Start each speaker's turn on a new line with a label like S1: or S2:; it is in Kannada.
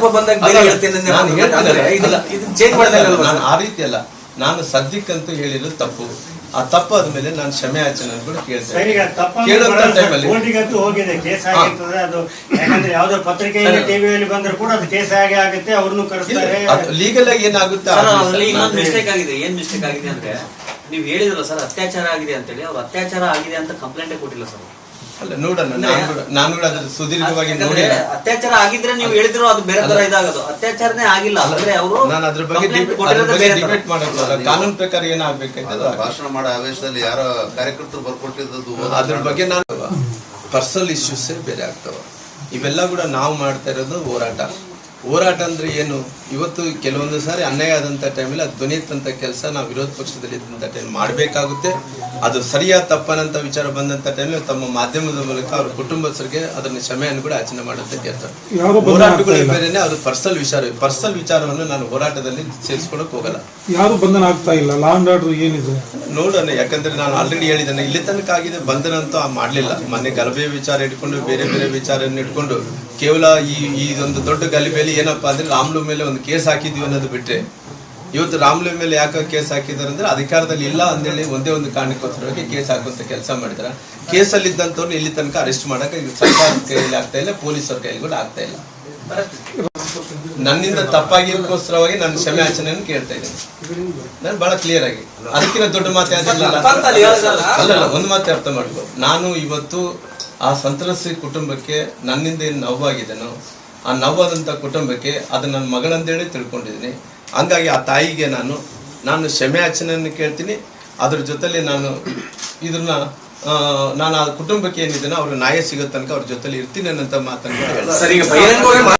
S1: ಸಂದರ್ಭ ಬಂದಾಗ ಬೇರೆ ಹೇಳ್ತೇನೆ
S2: ನಾನು
S1: ಇದನ್ನ ಚೇಂಜ್ ಮಾಡಿದಾಗ
S2: ನಾನು ಆ ರೀತಿ ಅಲ್ಲ ನಾನು ಸದ್ಯಕ್ಕಂತೂ ಹೇಳಿರೋದು ತಪ್ಪು. ಆ ತಪ್ಪು ಆದ್ಮೇಲೆ ನಾನು ಕ್ಷಮೆ ಆಚರಣೆ ಕೂಡ ಕೇಳ್ತೇನೆ
S3: ಹೋಗಿದೆ. ಕೇಸ್ ಆಗಿರ್ತದೆ ಅದು ಯಾಕಂದ್ರೆ ಯಾವ್ದೋ ಪತ್ರಿಕೆಯಲ್ಲಿ. ಟಿವಿಯಲ್ಲಿ ಬಂದ್ರು ಕೂಡ ಅದು ಕೇಸ್ ಆಗಿ ಆಗುತ್ತೆ ಅವ್ರನ್ನು ಕರೆಸ್ತಾರೆ.
S2: ಲೀಗಲ್ ಆಗಿ ಏನಾಗುತ್ತೆ?
S4: ಸರ್
S2: ಆಗ್ಲಿ ಸರ್.
S4: ಇನ್ನೊಂದು ಮಿಸ್ಟೇಕ್ ಆಗಿದೆ. ಏನ್ ಮಿಸ್ಟೇಕ್ ಆಗಿದೆ ಅಂದ್ರೆ ನೀವು ಹೇಳಿದ್ರಲ್ಲ ಸರ್ ಅತ್ಯಾಚಾರ ಆಗಿದೆ ಅಂತೇಳಿ. ಅವ್ರು ಅತ್ಯಾಚಾರ ಆಗಿದೆ ಅಂತ ಕಂಪ್ಲೇಂಟೇ ಕೊಟ್ಟಿಲ್ಲ ಸರ್.
S2: ಅಲ್ಲ ನೋಡೋಣ ನಾನು ಕೂಡ ನಾನು ಕೂಡ ಅದ್ರ ಸುದೀರ್ಘವಾಗಿ ನೋಡಿಲ್ಲ.
S4: ಅತ್ಯಾಚಾರ ಆಗಿದ್ರೆ ನೀವು ಹೇಳಿದ್ರು ಅದು ಬೇರೆ ತರ ಇದಾಗದು. ಅತ್ಯಾಚಾರನೇ ಆಗಿಲ್ಲ. ಅಂದ್ರೆ ಅವರು
S2: ನಾನು ಅದ್ರ ಬಗ್ಗೆ ಡಿಬೇಟ್ ಮಾಡೋಕ್ಕಲ್ಲ ಕಾನೂನು ಪ್ರಕಾರ
S5: ಏನಾಗಬೇಕಾಯ್ತದ ಭಾಷಣ ಮಾಡೋ ಆವೇಶದಲ್ಲಿ ಯಾರೋ ಕಾರ್ಯಕರ್ತರು ಬರ್ಕೊಟ್ಟಿದ್ದು
S2: ಅದ್ರ ಬಗ್ಗೆ ನಾನು ಪರ್ಸನಲ್ ಇಶ್ಯೂಸ್ ಬೇರೆ ಆಗ್ತಾವ. ಇವೆಲ್ಲ ಕೂಡ ನಾವು ಮಾಡ್ತಾ ಇರೋದು ಹೋರಾಟ. ಹೋರಾಟ ಅಂದ್ರೆ ಏನು? ಇವತ್ತು ಕೆಲವೊಂದು ಸಾರಿ ಅನ್ಯಾಯ ಆದಂತ ಟೈಮಲ್ಲಿ ಅದು ಧ್ವನಿ ಎತ್ತಂತ ಕೆಲಸ ನಾವು ವಿರೋಧ ಪಕ್ಷದಲ್ಲಿ ಇದ್ದಂತ ಟೈಮ್ ಮಾಡಬೇಕಾಗುತ್ತೆ. ಅದು ಸರಿಯಾದ ತಪ್ಪನಂತ ವಿಚಾರ ಬಂದಂತ ಟೈಮಲ್ಲಿ ತಮ್ಮ ಮಾಧ್ಯಮದ ಮೂಲಕ ಅವ್ರ ಕುಟುಂಬಸ್ಥರಿಗೆ ಅದನ್ನ ಕ್ಷಮೆಯನ್ನು ಕೂಡ ಆಚರಣೆ ಮಾಡುತ್ತೆ ಕೆಲಸ ಹೋರಾಟಗಳು ಬೇರೆನೆ ಅದು ಪರ್ಸನಲ್ ವಿಚಾರ. ಪರ್ಸನಲ್ ವಿಚಾರವನ್ನು ನಾನು ಹೋರಾಟದಲ್ಲಿ ಸೇರಿಸ್ಕೊಳಕ್ ಹೋಗಲ್ಲ.
S6: ಯಾರು ಬಂಧನ ಆಗ್ತಾ ಇಲ್ಲ? ಲಾ ಅಂಡ್ ಆರ್ಡರ್ ಏನಿದೆ?
S2: ನೋಡೋಣ ಯಾಕಂದ್ರೆ ನಾನು ಆಲ್ರೆಡಿ ಹೇಳಿದ್ದೇನೆ. ಇಲ್ಲಿ ತನಕ ಆಗಿದೆ ಬಂಧನ ಅಂತೂ ಮಾಡಲಿಲ್ಲ. ಮೊನ್ನೆ ಗಲಭೆ ವಿಚಾರ ಇಟ್ಕೊಂಡು ಬೇರೆ ಬೇರೆ ವಿಚಾರವನ್ನು ಇಟ್ಕೊಂಡು ಕೇವಲ ಈ ಈ ಒಂದು ದೊಡ್ಡ ಗಲಿಬೇಲಿ ಏನಪ್ಪ ಅಂದ್ರೆ ರಾಮ್ಲು ಮೇಲೆ ಒಂದು ಕೇಸ್ ಹಾಕಿದ್ವಿ ಅನ್ನೋದು ಬಿಟ್ಟರೆ ಇವತ್ತು ರಾಮ್ಲು ಮೇಲೆ ಯಾಕೆ ಕೇಸ್ ಹಾಕಿದಾರೆ ಅಂದ್ರೆ ಅಧಿಕಾರದಲ್ಲಿ ಇಲ್ಲ ಅಂದೇಳಿ ಒಂದೇ ಒಂದು ಕಾರಣಕ್ಕೋಸ್ಕರವಾಗಿ ಕೇಸ್ ಹಾಕುವಂತ ಕೆಲಸ ಮಾಡಿದ್ರೆ ಕೇಸಲ್ಲಿ ಇದ್ದಂಥವ್ರು ಇಲ್ಲಿ ತನಕ ಅರೆಸ್ಟ್ ಮಾಡಕ್ಕೆ ಇದು ಸರ್ಕಾರದ ಕೈಯಲ್ಲಿ ಆಗ್ತಾ ಇಲ್ಲ ಪೊಲೀಸರ ಕೈಯಲ್ಲಿ ಕೂಡ ಆಗ್ತಾ ಇಲ್ಲ. ನನ್ನಿಂದ ತಪ್ಪಾಗಿದ್ದಕ್ಕೋಸ್ಕರವಾಗಿ ನಾನು ಕ್ಷಮೆ ಆಚರಣೆಯನ್ನು ಕೇಳ್ತಾ ಇದ್ದೇನೆ. ನಾನು ಬಹಳ ಕ್ಲಿಯರ್ ಆಗಿ. ಅದಕ್ಕಿಂತ ದೊಡ್ಡ ಮಾತು ಅಲ್ಲ? ಒಂದು ಮಾತು ಅರ್ಥ ಮಾಡ್ಬೋದು ನಾನು ಇವತ್ತು ಆ ಸಂತ್ರಸ್ತಿ ಕುಟುಂಬಕ್ಕೆ ನನ್ನಿಂದ ಏನು ನೋವಾಗಿದೆನೋ ಆ ನೋವಾದಂಥ ಕುಟುಂಬಕ್ಕೆ ಅದು ನನ್ನ ಮಗಳಂತೇಳಿ ತಿಳ್ಕೊಂಡಿದ್ದೀನಿ. ಹಂಗಾಗಿ ಆ ತಾಯಿಗೆ ನಾನು ನಾನು ಕ್ಷಮೆ ಯಾಚನೆಯನ್ನು ಕೇಳ್ತೀನಿ. ಅದ್ರ ಜೊತೆಲಿ ನಾನು ಇದನ್ನ ನಾನು ಆ ಕುಟುಂಬಕ್ಕೆ ಏನಿದ್ದೇನೋ ಅವ್ರಿಗೆ ನ್ಯಾಯ ಸಿಗೋ ತನಕ ಅವ್ರ ಜೊತೆಲಿ ಇರ್ತೀನಿ ಅನ್ನೋಂಥ ಮಾತನ್ನು